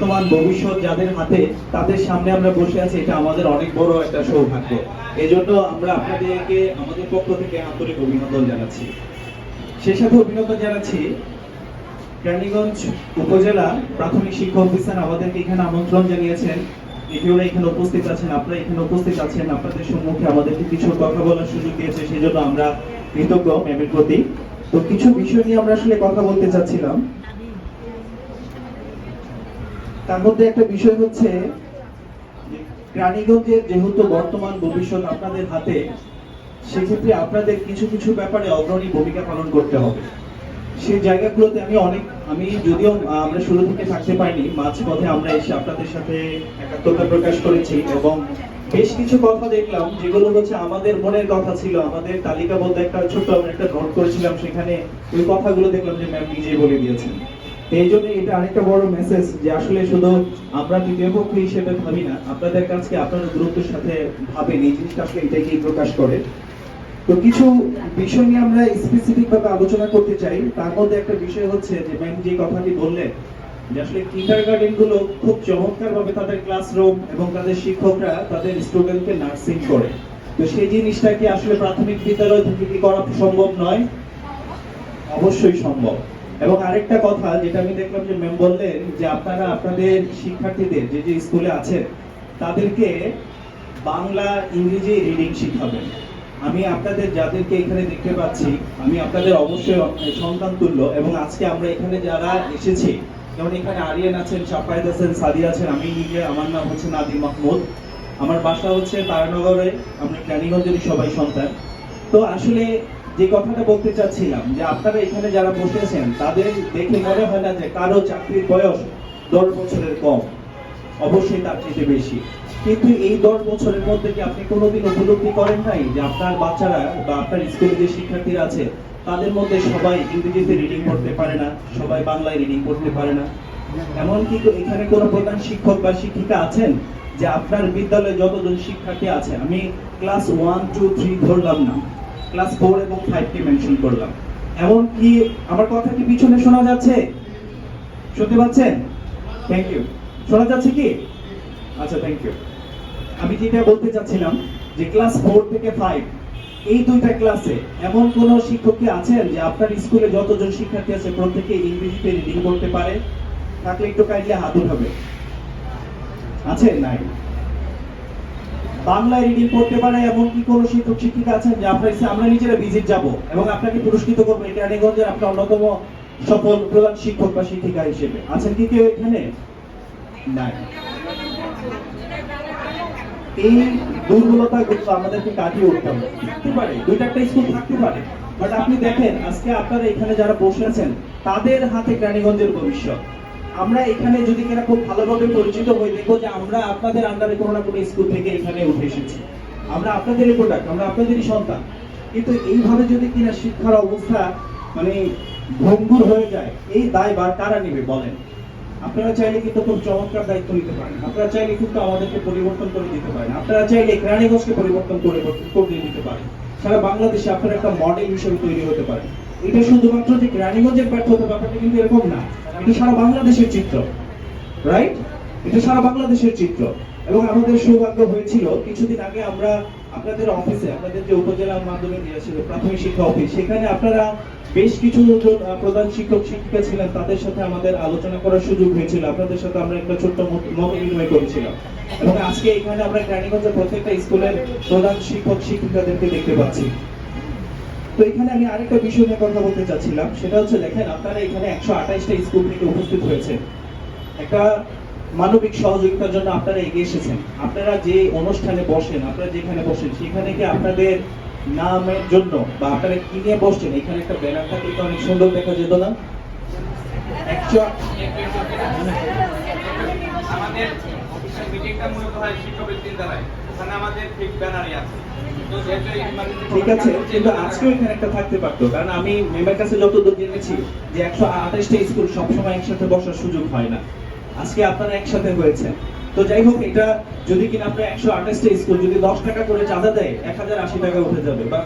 বর্তমান ভবিষ্যৎ যাদের হাতে, তাদের সামনে আমরা বসে আছি, এটা আমাদের অনেক বড় একটা সৌভাগ্য। এজন্য আমরা আপনাদেরকে, আমাদের পক্ষ থেকে আন্তরিক অভিনন্দন জানাচ্ছি। সেই সাথে অভিনন্দন জানাচ্ছি, কেরানীগঞ্জ উপজেলা প্রাথমিক শিক্ষা অফিসার আমাদেরকে এখানে আমন্ত্রণ জানিয়েছেন। এটিওরা এখানে উপস্থিত আছেন, আপনারা এখানে উপস্থিত আছেন, আপনাদের সম্মুখে আমাদেরকে কিছু কথা বলার সুযোগ দিয়েছে সেই জন্য আমরা কৃতজ্ঞ ম্যামের প্রতি। তো কিছু বিষয় নিয়ে আমরা আসলে কথা বলতে চাচ্ছিলাম। তার মধ্যে একটা বিষয় হচ্ছে যে রানীগঞ্জের যেহেতু বর্তমান ভবিষ্যৎ আপনাদের হাতে, সেক্ষেত্রে আপনাদের কিছু কিছু ব্যাপারে অগ্রণী ভূমিকা পালন করতে হবে। সেই জায়গাগুলোতে আমি অনেক, আমি যদিও আমরা শুরু থেকে থাকতে পারিনি মাঝ পথে আমরা এসে আপনাদের সাথে একাত্মতা প্রকাশ করেছি এবং বেশ কিছু কথা দেখলাম, যেগুলো হচ্ছে আমাদের মনের কথা ছিল, আমাদের তালিকা বলতে একটা ছোট্ট আমরা একটা নোট করেছিলাম, সেখানে ওই কথাগুলো দেখলাম যে ম্যাম নিজেই বলে দিয়েছেন। এই জন্য এটা আরেকটা বড় মেসেজ যে আসলে শুধু আমরা তৃতীয় পক্ষ হিসেবে ভাবি না, আপনাদের কাছে আপনারা গুরুত্বের সাথে এই জিনিসটা আসলে এটাকেই প্রকাশ করে। তো কিছু বিষয় নিয়ে আমরা স্পেসিফিক ভাবে আলোচনা করতে চাই। তার মধ্যে একটা বিষয় হচ্ছে যে ম্যাম যে কথাটি বললেন, যে আসলে কিন্ডার গার্ডেনগুলো খুব চমৎকার ভাবে তাদের ক্লাসরুম এবং তাদের শিক্ষকরা তাদের স্টুডেন্টকে নার্সিং করে। তো সেই জিনিসটা কি আসলে প্রাথমিক বিদ্যালয় থেকে কি করা সম্ভব নয়? অবশ্যই সম্ভব। এবং আরেকটা কথা যেটা আমি দেখলাম যে ম্যাম বললেন যে আপনারা আপনাদের শিক্ষার্থীদের যে যে স্কুলে আছেন, তাদেরকে বাংলা, ইংরেজি রিডিং শিখাবেন। আমি আপনাদের যাদেরকে এখানে দেখতে পাচ্ছি, আমি আপনাদের অবশ্যই সন্তান তুল্য এবং আজকে আমরা এখানে যারা এসেছি, যেমন এখানে আরিয়ান আছেন, সাফায়েত আছেন, সাদিয়া আছেন, আমি নিজে, আমার নাম হচ্ছে নাদিম মাহমুদ। আমার বাসা হচ্ছে তারানগরে, আমরা ক্যানিগঞ্জেরই সবাই সন্তান। তো আসলে যে কথাটা বলতে চাচ্ছিলাম, যে আপনারা এখানে যারা বসেছেন, তাদের দেখে মনে হয় না যে কারও চাকরির বয়স দশ বছরের কম। অবশ্যই তার চেয়ে বেশি। কিন্তু এই দশ বছরের মধ্যে কি আপনি কোনোদিন উপলব্ধি করেন নাই যে আপনার বাচ্চারা বা আপনার স্কুলে যে শিক্ষার্থীরা আছে, তাদের মধ্যে সবাই ইংরেজিতে রিডিং করতে পারে না, সবাই বাংলায় রিডিং করতে পারে না? এমনকি এখানে কোনো প্রধান শিক্ষক বা শিক্ষিকা আছেন যে আপনার বিদ্যালয়ে যতজন শিক্ষার্থী আছে, আমি ক্লাস ওয়ান টু থ্রি ধরলাম না। ক্লাস ফোর এবং ফাইভকে মেনশন করলাম। এমন কি আমার কথা কি পিছনে শোনা যাচ্ছে? শুনতে পাচ্ছেন? থ্যাংক ইউ শোনা যাচ্ছে কি? আচ্ছা থ্যাংক ইউ আমি যেটা বলতে চাচ্ছিলাম যে ক্লাস ফোর থেকে ফাইভ, এই দুইটা ক্লাসে এমন কোন শিক্ষক কি আছেন যে আপনার স্কুলে যতজন শিক্ষার্থী আছে প্রত্যেকে ইংরেজিতে রিডিং করতে পারে? থাকলে একটু কাইন্ডলি হাত উঠাবে আছে নাই। বাংলায় রিডিং করতে পারে এমন কি কোন শিক্ষক, শিক্ষিকা আছেন? যে আপনার আমরা নিজেরা ভিজিট যাব এবং আপনাকে পুরস্কৃত করব। এই রানীগঞ্জের আপনার অন্যতম সফল প্রধান শিক্ষক বা শিক্ষিকা হিসেবে। আছেন কি কেউ এখানে? নাই। এই দুর্বলতা গুলো আমাদেরকে কাটিয়ে উঠতে হবে। থাকতে পারে দুইটা একটা স্কুল থাকতে পারে। বাট আপনি দেখেন, আজকে আপনারা এখানে যারা বসে আছেন, তাদের হাতে রানীগঞ্জের ভবিষ্যৎ। আমরা এখানে যদি কিনা খুব ভালোভাবে পরিচিত হই, দেখব যে আমরা আপনাদের আন্ডারে কোনো না কোনো স্কুল থেকে এখানে উঠে এসেছি। আমরা আপনাদেরই প্রোডাক্ট আমরা আপনাদেরই সন্তান। কিন্তু এইভাবে যদি কিনা শিক্ষার অবস্থা মানে ভঙ্গুর হয়ে যায়, এই দায় বার কারা নেবে বলেন? আপনারা চাইলে কিন্তু খুব চমৎকার দায়িত্ব নিতে পারেন। আপনারা চাইলে কিন্তু আমাদেরকে পরিবর্তন করে দিতে পারেন। আপনারা চাইলে রানীগঞ্জকে পরিবর্তন করে করে দিতে পারেন। সারা বাংলাদেশে আপনারা একটা মডেল হিসেবে তৈরি হতে পারেন। এটা শুধুমাত্র যে রানীগঞ্জের ব্যর্থতা ব্যাপারটা কিন্তু এরকম না। এটা সারা বাংলাদেশের চিত্র রাইট এটা সারা বাংলাদেশের চিত্র। এবং আমাদের সৌভাগ্য হয়েছিল, কিছুদিন আগে আমরা আপনাদের অফিসে আপনাদের যে উপজেলা মাধ্যমিক ইয়ে ছিল প্রাথমিক শিক্ষা অফিস সেখানে আপনারা বেশ কিছু প্রধান শিক্ষক, শিক্ষিকা ছিলেন। তাদের সাথে আমাদের আলোচনা করার সুযোগ হয়েছিল। আপনাদের সাথে আমরা একটা ছোট্ট মত- বিনিময় করেছিলাম। এবং আজকে এখানে আমরা রানীগঞ্জের প্রত্যেকটা স্কুলের প্রধান শিক্ষক, শিক্ষিকাদেরকে দেখতে পাচ্ছি। তো এখানে আমি আরেকটা বিষয় নিয়ে কথা বলতে চাচ্ছিলাম। সেটা হচ্ছে, দেখেন, আপনারা এখানে একশো আঠাইশটা স্কুল থেকে উপস্থিত হয়েছে একটা মানবিক সহযোগিতার জন্য আপনারা এগিয়ে এসেছেন। আপনারা যে অনুষ্ঠানে বসেন, আপনারা যেখানে বসেন, সেখানে কি আপনাদের নামের জন্য বা আপনারা কি নিয়ে বসছেন? এখানে একটা ব্যানার থাকলে তো অনেক সুন্দর দেখা যেত না? আমাদের অফিসের মিটিংটা মূলত হয় শিক্ষকের চিন্তালয় ওখানে আমাদের ঠিক ব্যানারই আছে। ঠিক আছে, কিন্তু আজকেও এখানে একটা থাকতে পারতো, কারণ আমি মেমের কাছে যতদূর জেনেছি যে একশো আঠাশটা স্কুল সবসময় একসাথে বসার সুযোগ হয় না। আজকে আপনারা একসাথে হয়েছে তো যাই হোক, এটা যদি কিনা আপনার একশো আঠাশটা স্কুল যদি দশ টাকা করে চাঁদা দেয়, এক হাজার আশি টাকা উঠে যাবে বা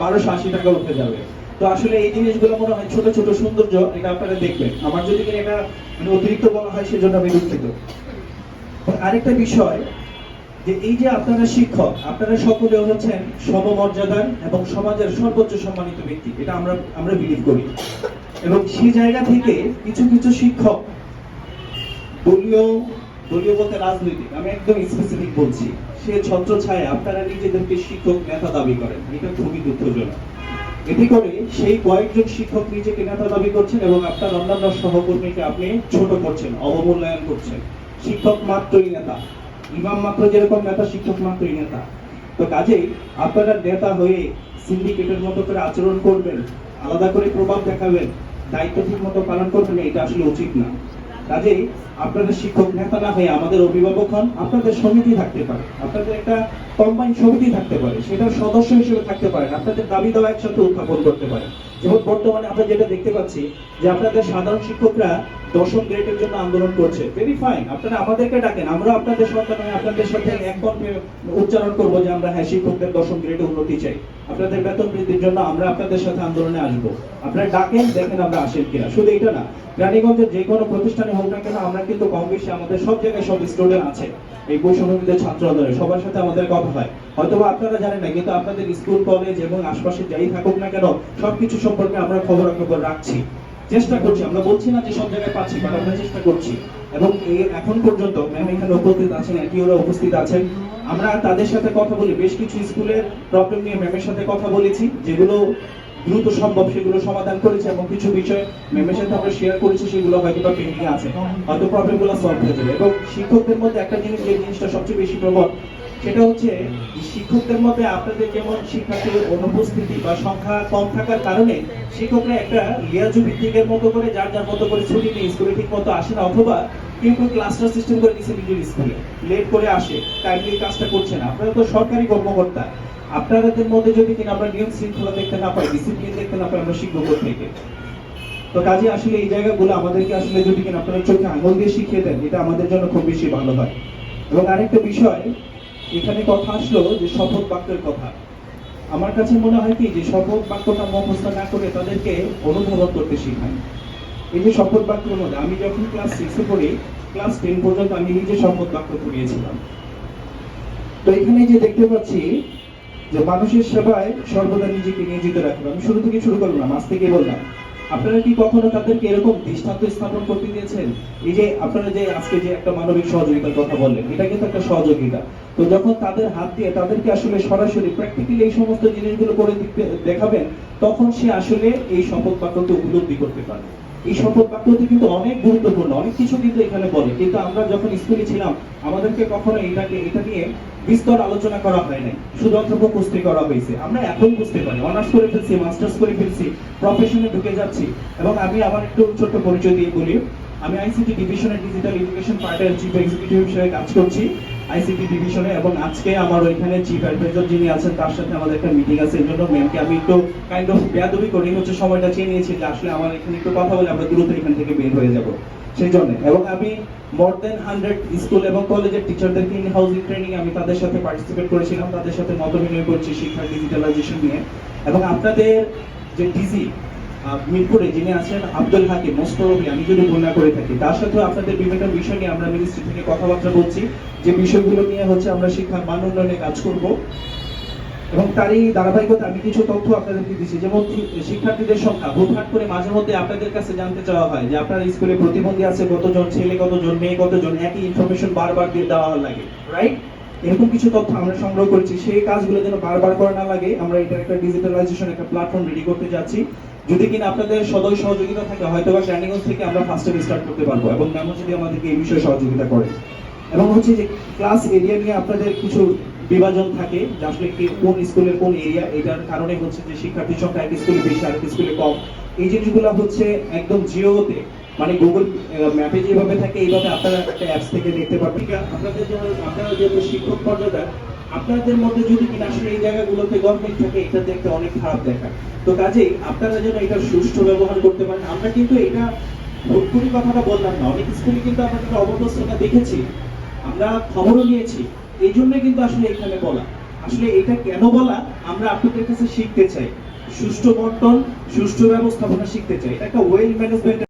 বারোশো আশি টাকা উঠে যাবে। তো তো আসলে এই জিনিসগুলো মনে হয় ছোট ছোট সৌন্দর্য, এটা আপনারা দেখবেন। আমার যদি কিনা এটা মানে অতিরিক্ত বলা হয়, সেজন্য আমি দুঃখিত। আরেকটা বিষয় যে এই যে আপনারা শিক্ষক, আপনারা সকলে হচ্ছেন সমমর্যাদার এবং সমাজের সর্বোচ্চ সম্মানিত ব্যক্তি, এটা আমরা আমরা বিলিভ করি। এবং সেই জায়গা থেকে কিছু কিছু শিক্ষক দলীয় দলীয় বলতে রাজনৈতিক, আমি একদম স্পেসিফিক বলছি, সে ছত্র ছায় আপনারা নিজেদেরকে শিক্ষক নেতা দাবি করেন, এটা খুবই দুঃখজনক। এতে করে সেই কয়েকজন শিক্ষক নিজেকে নেতা দাবি করছেন এবং আপনার অন্যান্য সহকর্মীকে আপনি ছোট করছেন, অবমূল্যায়ন করছেন। শিক্ষক মাত্রই নেতা। ইমাম মাত্র যেরকম নেতা, শিক্ষক মাত্রই নেতা। তো কাজেই আপনারা নেতা হয়ে সিন্ডিকেটের মতো করে আচরণ করবেন, আলাদা করে প্রভাব দেখাবেন, দায়িত্ব ঠিক মতো পালন করবেন, এটা আসলে উচিত না। কাজেই আপনাদের শিক্ষক নেতা না হয়ে আমাদের অভিভাবক হন, আপনাদের সমিতি থাকতে পারে, আপনাদের একটা কম্বাইন সমিতি থাকতে পারে, সেটার সদস্য হিসেবে থাকতে পারেন, আপনাদের দাবি দেওয়া একসাথে উত্থাপন করতে পারে যেমন বর্তমানে আমরা যেটা দেখতে পাচ্ছি, যে আপনাদের সাধারণ শিক্ষকরা দশম গ্রেডের জন্য আন্দোলন করছে। ভেরি ফাইন আপনারা আমাদেরকে ডাকেন আমরা আপনাদের সন্তান আপনাদের সাথে এক উচ্চারণ করব যে আমরা হ্যাঁ শিক্ষকদের দশম গ্রেডে উন্নতি চাই। আপনাদের বেতন বৃদ্ধির জন্য আমরা আপনাদের সাথে আন্দোলনে আসব। আপনারা ডাকেন, দেখেন আমরা আসেন কিনা। শুধু এটা না, রানীগঞ্জের যে কোনো প্রতিষ্ঠানে হোক না কেন, আমরা কিন্তু কম বেশি আমাদের সব জায়গায় সব স্টুডেন্ট আছে। এই বৈষম্যবিদের ছাত্র আন্দোলনে সবার সাথে আমাদের কথা হয়। হয়তো আপনারা জানেন না, কিন্তু আপনাদের স্কুল, কলেজ এবং আশপাশে যাই থাকুক না কেন, সবকিছু সম্পর্কে আমরা খবর খবর রাখছি। চেষ্টা করছি, আমরা বলছি না যে সব জায়গায় পাচ্ছি বাট আমরা চেষ্টা করছি। এবং এখন পর্যন্ত ম্যাম এখানে উপস্থিত আছেন একই ওরা উপস্থিত আছেন। আমরা তাদের সাথে কথা বলি, বেশ কিছু স্কুলের প্রবলেম নিয়ে ম্যামের সাথে কথা বলেছি, যেগুলো দ্রুত সম্ভব সেগুলো সমাধান করেছে এবং কিছু বিষয় ম্যামের সাথে আমরা শেয়ার করেছি, সেগুলো হয়তো বা পেন্ডিং আছে। হয়তো প্রবলেমগুলো সলভ হয়ে যাবে। এবং শিক্ষকদের মধ্যে একটা জিনিস, যে জিনিসটা সবচেয়ে বেশি প্রবল সেটা হচ্ছে শিক্ষকদের মধ্যে আপনাদের যেমন শিক্ষার্থীর অনুপস্থিতি বা সংখ্যা কম থাকার কারণে শিক্ষকরা একটা লিয়াজু ভিত্তিকের মতো করে যার যার মতো করে ছুটি নিয়ে স্কুলে ঠিক মতো আসে না অথবা কেউ ক্লাসটা সিস্টেম করে দিচ্ছে নিজের স্কুলে লেট করে আসে টাইমলি কাজটা করছে না। আপনারা তো সরকারি কর্মকর্তা। আপনাদের মধ্যে যদি কিনা আমরা নিয়ম শৃঙ্খলা দেখতে না পাই ডিসিপ্লিন দেখতে না পাই, আমরা শিখব থেকে তো কাজে আসলে এই জায়গাগুলো আমাদেরকে আসলে যদি কিনা আপনারা চোখে আঙুল দিয়ে শিখিয়ে দেন, এটা আমাদের জন্য খুব বেশি ভালো হয়। এবং আরেকটা বিষয় এখানে কথা আসলো যে শপথ বাক্যের কথা। আমার কাছে মনে হয় কি, যে শপথ বাক্যটা মুখস্থ না করে তাদেরকে অনুধাবন করতে শেখায়। এই যে শপথ বাক্যের মধ্যে আমি যখন ক্লাস সিক্সে পড়ি ক্লাস টেন পর্যন্ত আমি নিজে শপথ বাক্য পড়িয়েছিলাম। তো এখানে যে দেখতে পাচ্ছি যে মানুষের সেবায় সর্বদা নিজেকে নিয়োজিত রাখবে আমি শুরু থেকে শুরু করলাম, আজ থেকে বললাম। আপনারা কি কখনো তাদেরকে এরকম দৃষ্টান্ত স্থাপন করতে দিয়েছেন? এই যে আপনারা যে আজকে যে একটা মানবিক সহযোগিতার কথা বললেন, এটা কিন্তু একটা সহযোগিতা। তো যখন তাদের হাত দিয়ে তাদেরকে আসলে সরাসরি প্র্যাকটিক্যালি এই সমস্ত জিনিসগুলো করে দেখাবেন, তখন সে আসলে এই শপথ বাক্যকে উপলব্ধি করতে পারে এই শপথ বাক্যটি কিন্তু অনেক গুরুত্বপূর্ণ, অনেক কিছু কিন্তু এখানে বলে। কিন্তু আমরা যখন স্কুলে ছিলাম, আমাদেরকে কখনো এটাকে, এটা নিয়ে বিস্তর আলোচনা করা হয় নাই। শুধুমাত্র মুখস্থি করা হয়েছে। আমরা এখন বুঝতে পারি অনার্স করে ফেলছি, মাস্টার্স করে ফেলছি প্রফেশনে ঢুকে যাচ্ছি। এবং আমি আমার একটু ছোট্ট পরিচয় দিয়ে বলি। আমি আইসিটি ডিভিশনের ডিজিটাল এডুকেশন পার্টের চিফ এক্সিকিউটিভ হিসেবে কাজ করছি। আইসিটি ডিভিশনে এবং আজকে আমার ওইখানে চিফ অ্যাডভাইজার যিনি আছেন, তার সাথে আমাদের একটা মিটিং আছে এর জন্য ম্যামকে আমি একটু কাইন্ড অফ বেয়াদবি করি হচ্ছে সময়টা চেয়ে নিয়েছি যে আসলে আমার এখানে একটু কথা বলে আমরা দ্রুত এখান থেকে বের হয়ে যাব। সেই জন্য এবং আমি মোর দেন হান্ড্রেড স্কুল এবং কলেজের টিচারদেরকে ইন হাউজিং ট্রেনিং আমি তাদের সাথে পার্টিসিপেট করেছিলাম, তাদের সাথে মত বিনিময় করছি শিক্ষার ডিজিটালাইজেশন নিয়ে। এবং আপনাদের যে ডিজি মিরপুরে যিনি আছেন আব্দুল হাকিম, মোস্ট আমি যদি ভুল না করে থাকি, তার সাথে আপনাদের বিভিন্ন বিষয় নিয়ে আমরা মিনিস্ট্রি থেকে কথাবার্তা বলছি। যে বিষয়গুলো নিয়ে হচ্ছে আমরা শিক্ষার মান উন্নয়নে কাজ করব। এবং তারই ধারাবাহিকতা আমি কিছু তথ্য আপনাদেরকে দিচ্ছি। যেমন শিক্ষার্থীদের সংখ্যা, হুটহাট করে মাঝে মধ্যে আপনাদের কাছে জানতে চাওয়া হয় যে আপনার স্কুলে প্রতিবন্ধী আছে কতজন, ছেলে কতজন, মেয়ে কতজন, একই ইনফরমেশন বারবার দিয়ে দেওয়া লাগে রাইট এরকম কিছু তথ্য আমরা সংগ্রহ করেছি। সেই কাজগুলো যেন বারবার করা না লাগে, আমরা এটা একটা ডিজিটালাইজেশন একটা প্ল্যাটফর্ম রেডি করতে যাচ্ছি। যদি কিনা আপনাদের সদয় সহযোগিতা থাকে হয়তো বা ট্রেনিংস থেকে আমরা ফার্স্ট স্টার্ট করতে পারব এবং ম্যামও যদি আমাদেরকে এই বিষয়ে সহযোগিতা করে। এবং হচ্ছে যে ক্লাস এরিয়া নিয়ে আপনাদের কিছু বিভাজন থাকে, যে আসলে কোন স্কুলের কোন এরিয়া এটার কারণে হচ্ছে যে শিক্ষার্থীর সংখ্যা এক স্কুলে বেশি আর এক স্কুলে কম। এই জিনিসগুলো হচ্ছে একদম জিওতে মানে গুগল ম্যাপে যেভাবে থাকে, এইভাবে আপনারা একটা অ্যাপস থেকে দেখতে পারবেন। আপনাদের জন্য আপনারা যেহেতু শিক্ষক পর্যায়ে আপনাদের মধ্যে যদি কিনা আসলে এই জায়গাগুলোতে গভর্নমেন্ট থাকে, এটা দেখতে অনেক খারাপ দেখায়। তো কাজেই আপনারা যেন এটা সুষ্ঠু ব্যবহার করতে পারেন। আমরা কিন্তু এটা ভুটপুরি কথাটা বললাম না। অনেক স্কুলে কিন্তু আমাদের অবস্থা দেখেছি। আমরা খবরও নিয়েছি। এই জন্য কিন্তু আসলে এখানে বলা। আসলে এটা কেন বলা? আমরা আপনাদের কাছে শিখতে চাই। সুষ্ঠু বন্টন, সুষ্ঠু ব্যবস্থাপনা শিখতে চাই। এটা একটা ওয়েল ম্যানেজমেন্ট